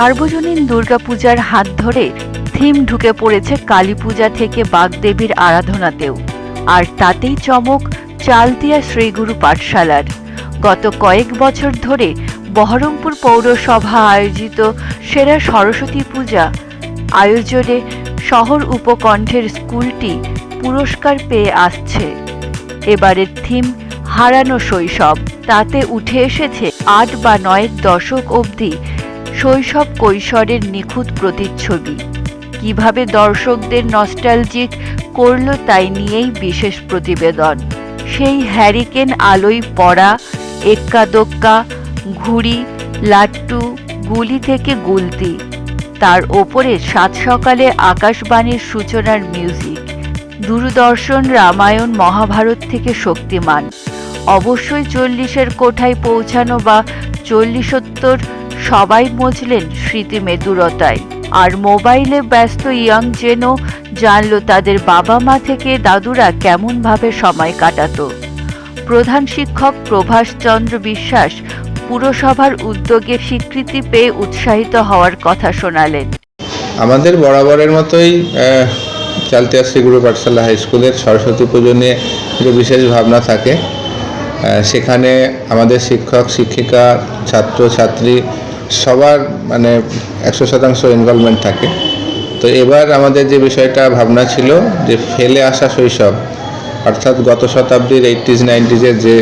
সার্বজনীন দুর্গাপূজার হাত ধরে থিম ঢুকে পড়েছে কালী পূজা থেকে বাগদেবীর আরাধনাতেও। আর তাতেই চমক চালতিয়া শ্রীগুরু পাঠশালার। গত কয়েক বছর ধরে বহরমপুর পৌরসভা আয়োজিত সেরা সরস্বতী পূজা আয়োজনে শহর উপকণ্ঠের স্কুলটি পুরস্কার পেয়ে আসছে। এবারের থিম হারানো শৈশব। তাতে উঠে এসেছে আট বা নয়ের দশক অবধি শৈশব কৈশোরের নিখুঁত প্রতিচ্ছবি। কীভাবে দর্শকদের নস্টালজিক করল তাই নিয়েই বিশেষ প্রতিবেদন। সেই হ্যারিকেন আলোয় পড়া এক্কা দোক্কা ঘুড়ি, লাট্টু, গুলি থেকে গুলতি। তার ওপরে সাত সকালে আকাশবাণীর সূচনার মিউজিক দূরদর্শন রামায়ণ মহাভারত থেকে শক্তিমান। অবশ্যই চল্লিশের কোঠায় পৌঁছানো বা চল্লিশোত্তর সবাই মজলেন স্মৃতি মেদুরতায়। আর মোবাইলে ব্যস্ত ইয়াং জেনও জানলো তাদের বাবা মা থেকে দাদুরা কেমনভাবে সময় কাটাতো। প্রধান শিক্ষক প্রভাষ চন্দ্র বিশ্বাস পুরসভার উদ্যোগে স্বীকৃতি পেয়ে উৎসাহিত হওয়ার কথা শোনালেন। আমাদের বরাবরের মতোই চালতিয়া শ্রীগুরু পাঠশালা হাই স্কুলের সরস্বতী পুজো নিয়ে যে বিশেষ ভাবনা থাকে। সেখানে আমাদের শিক্ষক, শিক্ষিকা, ছাত্র, ছাত্রী সবার মানে একশো শতাংশ ইনভলভমেন্ট থাকে। তো এবার আমাদের যে বিষয়টা, ভাবনা ছিল যে ফেলে আসা শৈশব, অর্থাৎ গত শতাব্দীর এইটিজ নাইনটিজের যে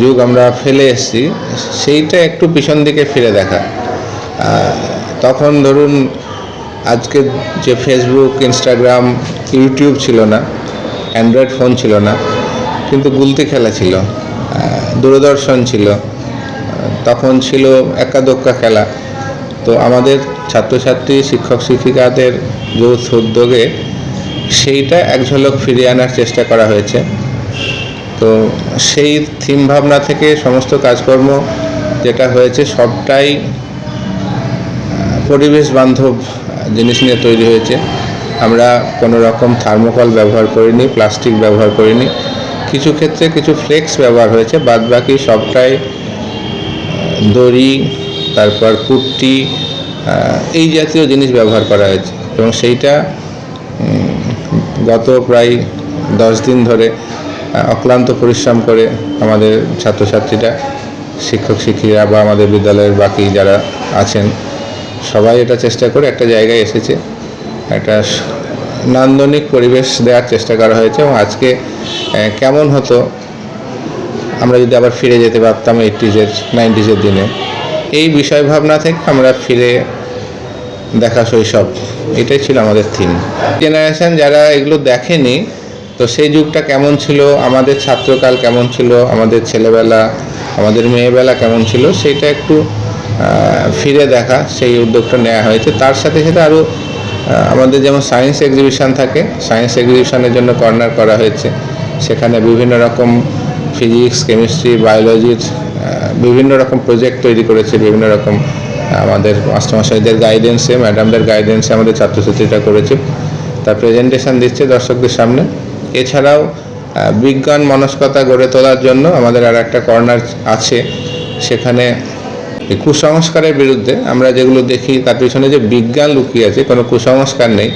যুগ আমরা ফেলে এসেছি, সেইটা একটু পিছন দিকে ফিরে দেখা। তখন ধরুন, আজকে যে ফেসবুক ইনস্টাগ্রাম ইউটিউব ছিল না অ্যান্ড্রয়েড ফোন ছিল না, কিন্তু গুলতি খেলা ছিল দূরদর্শন ছিল তখন ছিল একা দোক্কা খেলা। তো আমাদের ছাত্রছাত্রী, শিক্ষক শিক্ষিকাদের যৌথ উদ্যোগে সেইটা এক ঝলক ফিরিয়ে আনার চেষ্টা করা হয়েছে। তো সেই থিম ভাবনা থেকে সমস্ত কাজকর্ম যেটা হয়েছে সবটাই, পরিবেশ বান্ধব জিনিস নিয়ে তৈরি হয়েছে। আমরা কোনো রকম থার্মোকল ব্যবহার করিনি, প্লাস্টিক ব্যবহার করিনি। কিছু ক্ষেত্রে কিছু ফ্লেক্স ব্যবহার হয়েছে বাদ বাকি সবটাই দড়ি, তারপর কুর্তি এই জাতীয় জিনিস ব্যবহার করা হয়েছে। এবং সেইটা গত প্রায় দশ দিন ধরে অক্লান্ত পরিশ্রম করে আমাদের ছাত্রছাত্রীরা, শিক্ষক শিক্ষিকা বা আমাদের বিদ্যালয়ের বাকি যারা আছেন, সবাই এটা চেষ্টা করে একটা জায়গায় এসেছে, একটা নান্দনিক পরিবেশ দেওয়ার চেষ্টা করা হয়েছে এবং আজকে কেমন হতো আমরা যদি আবার ফিরে যেতে পারতাম এইটিজের, নাইনটিজের দিনে। এই বিষয় ভাবনা থেকে আমরা ফিরে দেখা শৈশব। এটাই ছিল আমাদের থিম জেনারেশন যারা এগুলো দেখেনি, তো সেই যুগটা কেমন ছিল? আমাদের ছাত্রকাল কেমন ছিল? আমাদের ছেলেবেলা, আমাদের মেয়েবেলা কেমন ছিল? সেটা একটু ফিরে দেখা। সেই উদ্যোগটা নেওয়া হয়েছে। তার সাথে সাথে আরও আমাদের যেমন সায়েন্স এক্সিবিশন থাকে সায়েন্স এক্সিবিশনের জন্য কর্নার করা হয়েছে। সেখানে বিভিন্ন রকম ফিজিক্স কেমিস্ট্রি বায়োলজির বিভিন্ন রকম প্রজেক্ট তৈরি করেছে, বিভিন্ন রকম আমাদের মাস্টারমশাইদের গাইডেন্সে ম্যাডামদের গাইডেন্সে আমাদের ছাত্রছাত্রীরা করেছে। তার প্রেজেন্টেশন দিচ্ছে দর্শকদের সামনে। এছাড়াও বিজ্ঞান মনস্কতা গড়ে তোলার জন্য আমাদের আর একটা কর্নার আছে। সেখানে কুসংস্কারের বিরুদ্ধে আমরা যেগুলো দেখি, তার পিছনে যে বিজ্ঞান লুকিয়ে আছে, কোনো কুসংস্কার নেই।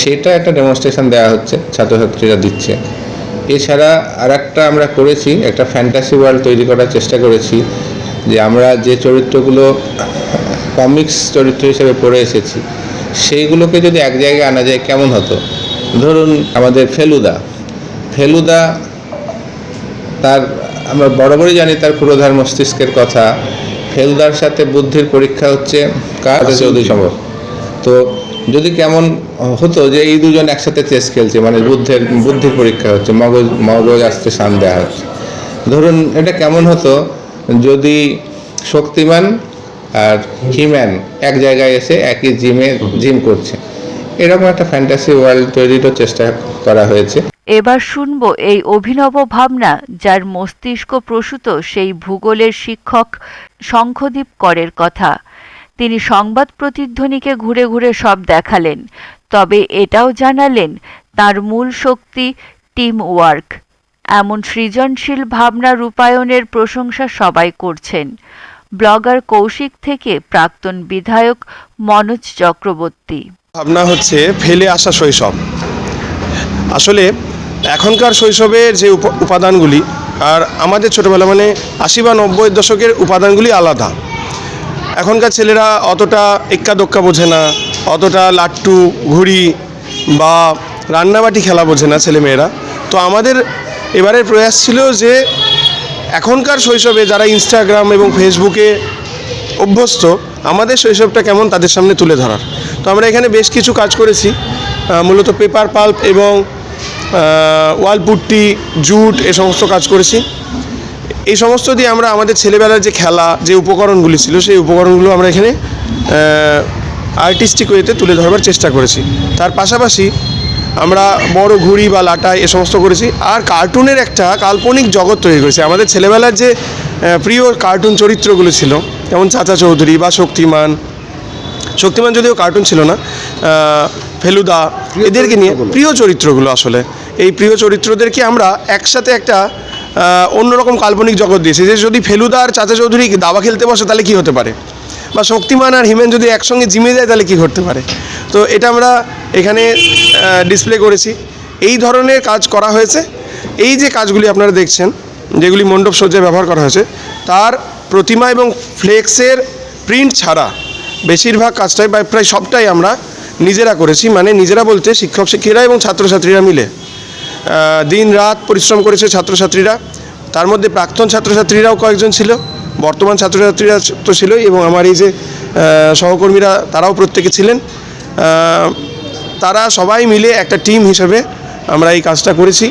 সেটা একটা ডেমনস্ট্রেশন দেওয়া হচ্ছে, ছাত্রছাত্রীরা দিচ্ছে। এছাড়া আর একটা আমরা করেছি একটা ফ্যান্টাসি ওয়ার্ল্ড তৈরি করার চেষ্টা করেছি যে আমরা যে চরিত্রগুলো কমিক্স চরিত্র হিসেবে পড়ে এসেছি সেইগুলোকে যদি এক জায়গায় আনা যায় কেমন হতো? ধরুন আমাদের ফেলুদা। ফেলুদা তার আমরা বরাবরই জানি তার পুরোধার মস্তিষ্কের কথা। ফেলুদার সাথে বুদ্ধির পরীক্ষা হচ্ছে কার? চৌধুরী সম্ভব। তো যদি কেমন হতো যে এই দুজন একসাথে চেস খেলছে মানে বুদ্ধের বুদ্ধির পরীক্ষা হচ্ছে, মগজ মগজ আসতে শান দেওয়া হচ্ছে। ধরুন এটা কেমন হতো, যদি শক্তিমান আর হিম্যান এক জায়গায় এসে একই জিমে জিম করছে। এরকম একটা ফ্যান্টাসি ওয়ার্ল্ড তৈরিরও চেষ্টা করা হয়েছে। এবার শুনব এই অভিনব ভাবনা যার মস্তিষ্ক প্রসূত সেই ভূগোলের শিক্ষক শঙ্খদীপ করের কথা। তিনি সংবাদ প্রতিধ্বনিকে ঘুরে ঘুরে সব দেখালেন। তবে এটাও জানালেন তার মূল শক্তি টিম ওয়ার্ক। এমন সৃজনশীল ভাবনা রূপায়ণের প্রশংসা সবাই করছেন। ব্লগার কৌশিক থেকে প্রাক্তন বিধায়ক মনোজ চক্রবর্তী। ভাবনা হচ্ছে ফেলে আসা শৈশব। আসলে এখনকার শৈশবের যে উপ- উপাদানগুলি আর আমাদের ছোটোবেলা মানে আশি বা নব্বই দশকের উপাদানগুলি আলাদা। এখনকার ছেলেরা অতটা এক্কা দোক্কা বোঝে না, অতটা লাট্টু, ঘুড়ি বা রান্নাবাটি খেলা বোঝে না ছেলেমেয়েরা। তো আমাদের এবারের প্রয়াস ছিল যে এখনকার শৈশবে যারা ইনস্টাগ্রাম এবং ফেসবুকে অভ্যস্ত, আমাদের শৈশবটা কেমন তাদের সামনে তুলে ধরার। তো আমরা এখানে বেশ কিছু কাজ করেছি মূলত পেপার, পাল্প এবং ওয়াল পুট্টি জুট এ সমস্ত কাজ করেছি। এই সমস্ত দিয়ে আমরা আমাদের ছেলেবেলার যে খেলা যে উপকরণগুলি ছিল সেই উপকরণগুলো আমরা এখানে আর্টিস্টিক ওয়েতে তুলে ধরবার চেষ্টা করেছি। তার পাশাপাশি আমরা বড় ঘুড়ি বা লাটা এ সমস্ত করেছি। আর কার্টুনের একটা কাল্পনিক জগৎ তৈরি করেছি। আমাদের ছেলেবেলার যে প্রিয় কার্টুন চরিত্রগুলো ছিল যেমন চাচা চৌধুরী বা শক্তিমান শক্তিমান যদিও কার্টুন ছিল না ফেলুদা এদেরকে নিয়ে প্রিয় চরিত্রগুলো আসলে। এই প্রিয় চরিত্রদেরকে আমরা একসাথে একটা অন্যরকম কাল্পনিক জগৎ দিয়েছে যে যদি ফেলুদা আর চাচা চৌধুরী দাবা খেলতে বসে, তাহলে কি হতে পারে? বা শক্তিমান আর হিমেন যদি একসঙ্গে জিমে যায়, তাহলে কি ঘটতে পারে? তো এটা আমরা এখানে ডিসপ্লে করেছি। এই ধরনের কাজ করা হয়েছে। এই যে কাজগুলি আপনারা দেখছেন, যেগুলি মণ্ডপ সজ্জায় ব্যবহার করা হয়েছে, তার প্রতিমা এবং ফ্লেক্সের প্রিন্ট ছাড়া বেশিরভাগ কাজটাই বা প্রায় সবটাই আমরা নিজেরা করেছি। মানে নিজেরা বলতে শিক্ষক শিক্ষিরা এবং ছাত্রছাত্রীরা মিলে। দিন রাত পরিশ্রম করেছে ছাত্রছাত্রীরা। তার মধ্যে প্রাক্তন ছাত্রছাত্রীরাও কয়েকজন ছিল বর্তমান ছাত্রছাত্রীরা তো ছিলই এবং আমার এই যে সহকর্মীরা তারাও প্রত্যেকে ছিলেন। তারা সবাই মিলে একটা টিম হিসেবে আমরা এই কাজটা করেছি।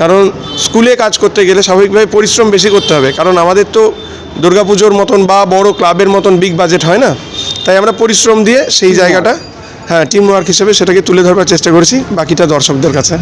কারণ স্কুলে কাজ করতে গেলে স্বাভাবিকভাবে পরিশ্রম বেশি করতে হবে। কারণ আমাদের তো দুর্গাপুজোর মতন বা বড় ক্লাবের মতন বিগ বাজেট হয় না। তাই আমরা পরিশ্রম দিয়ে সেই জায়গাটা হ্যাঁ টিম ওয়ার্ক হিসেবে সেটাকে তুলে ধরবার চেষ্টা করেছি বাকিটা দর্শকদের কাছে।